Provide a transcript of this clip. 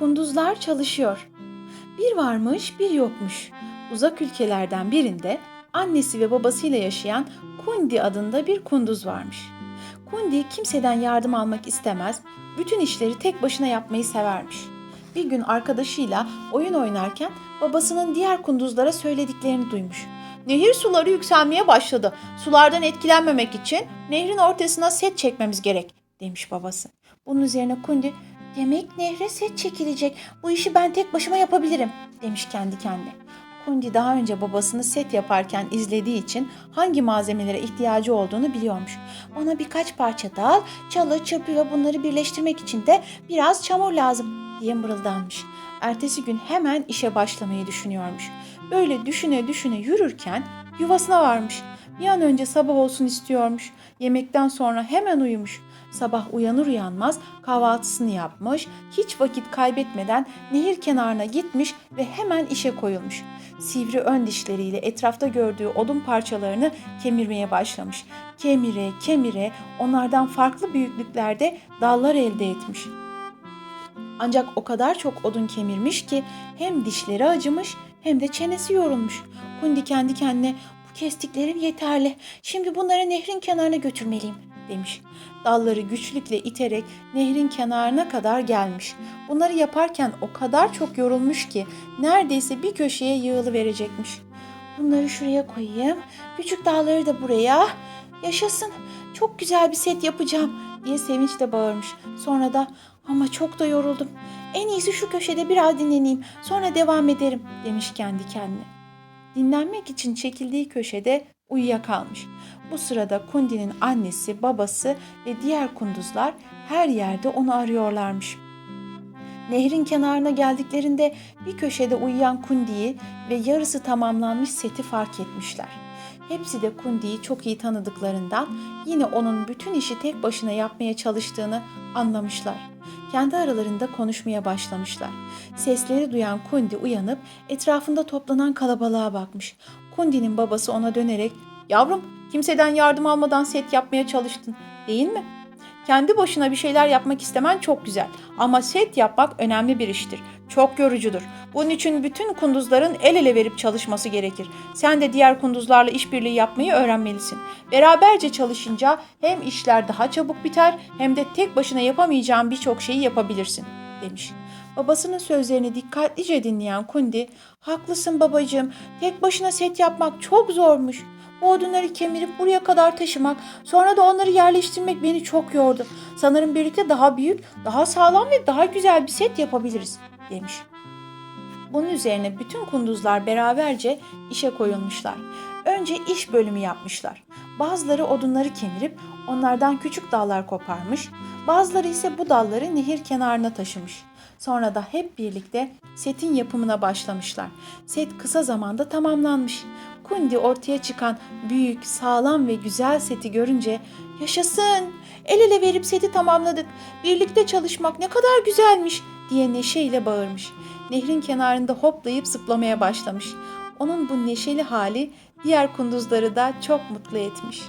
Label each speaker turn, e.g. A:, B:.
A: Kunduzlar çalışıyor. Bir varmış, bir yokmuş. Uzak ülkelerden birinde annesi ve babasıyla yaşayan Kundi adında bir kunduz varmış. Kundi kimseden yardım almak istemez, bütün işleri tek başına yapmayı severmiş. Bir gün arkadaşıyla oyun oynarken babasının diğer kunduzlara söylediklerini duymuş. Nehir suları yükselmeye başladı. Sulardan etkilenmemek için nehrin ortasına set çekmemiz gerek demiş babası. Bunun üzerine Kundi demek nehre set çekilecek. Bu işi ben tek başıma yapabilirim demiş kendi kendine. Kundi daha önce babasını set yaparken izlediği için hangi malzemelere ihtiyacı olduğunu biliyormuş. Ona birkaç parça dal, çalı, çırpı ve bunları birleştirmek için de biraz çamur lazım diye mırıldanmış. Ertesi gün hemen işe başlamayı düşünüyormuş. Böyle düşüne düşüne yürürken yuvasına varmış. Bir an önce sabah olsun istiyormuş. Yemekten sonra hemen uyumuş. Sabah uyanır uyanmaz kahvaltısını yapmış, hiç vakit kaybetmeden nehir kenarına gitmiş ve hemen işe koyulmuş. Sivri ön dişleriyle etrafta gördüğü odun parçalarını kemirmeye başlamış. Kemire kemire onlardan farklı büyüklüklerde dallar elde etmiş. Ancak o kadar çok odun kemirmiş ki hem dişleri acımış hem de çenesi yorulmuş. Kundi kendi kendine bu kestiklerim yeterli. Şimdi bunları nehrin kenarına götürmeliyim demiş. Dalları güçlükle iterek nehrin kenarına kadar gelmiş. Bunları yaparken o kadar çok yorulmuş ki neredeyse bir köşeye yığılı verecekmiş. Bunları şuraya koyayım. Küçük dağları da buraya. Yaşasın. Çok güzel bir set yapacağım diye sevinçle bağırmış. Sonra da ama çok da yoruldum. En iyisi şu köşede biraz dinleneyim. Sonra devam ederim demiş kendi kendine. Dinlenmek için çekildiği köşede uyuyakalmış. Bu sırada Kundi'nin annesi, babası ve diğer kunduzlar her yerde onu arıyorlarmış. Nehrin kenarına geldiklerinde bir köşede uyuyan Kundi'yi ve yarısı tamamlanmış seti fark etmişler. Hepsi de Kundi'yi çok iyi tanıdıklarından yine onun bütün işi tek başına yapmaya çalıştığını anlamışlar. Kendi aralarında konuşmaya başlamışlar. Sesleri duyan Kundi uyanıp etrafında toplanan kalabalığa bakmış. Kundi'nin babası ona dönerek "Yavrum, kimseden yardım almadan set yapmaya çalıştın, değil mi?" Kendi başına bir şeyler yapmak istemen çok güzel ama set yapmak önemli bir iştir. Çok yorucudur. Bunun için bütün kunduzların el ele verip çalışması gerekir. Sen de diğer kunduzlarla işbirliği yapmayı öğrenmelisin. Beraberce çalışınca hem işler daha çabuk biter hem de tek başına yapamayacağın birçok şeyi yapabilirsin demiş. Babasının sözlerini dikkatlice dinleyen Kundi, "Haklısın babacığım. Tek başına set yapmak çok zormuş. Bu odunları kemirip buraya kadar taşımak, sonra da onları yerleştirmek beni çok yordu. Sanırım birlikte daha büyük, daha sağlam ve daha güzel bir set yapabiliriz." Demiş. Bunun üzerine bütün kunduzlar beraberce işe koyulmuşlar. Önce iş bölümü yapmışlar. Bazıları odunları kemirip onlardan küçük dallar koparmış, bazıları ise bu dalları nehir kenarına taşımış. Sonra da hep birlikte setin yapımına başlamışlar. Set kısa zamanda tamamlanmış. Kundi ortaya çıkan büyük, sağlam ve güzel seti görünce yaşasın, el ele verip seti tamamladık, birlikte çalışmak ne kadar güzelmiş diye neşeyle bağırmış. Nehrin kenarında hoplayıp zıplamaya başlamış. Onun bu neşeli hali diğer kunduzları da çok mutlu etmiş.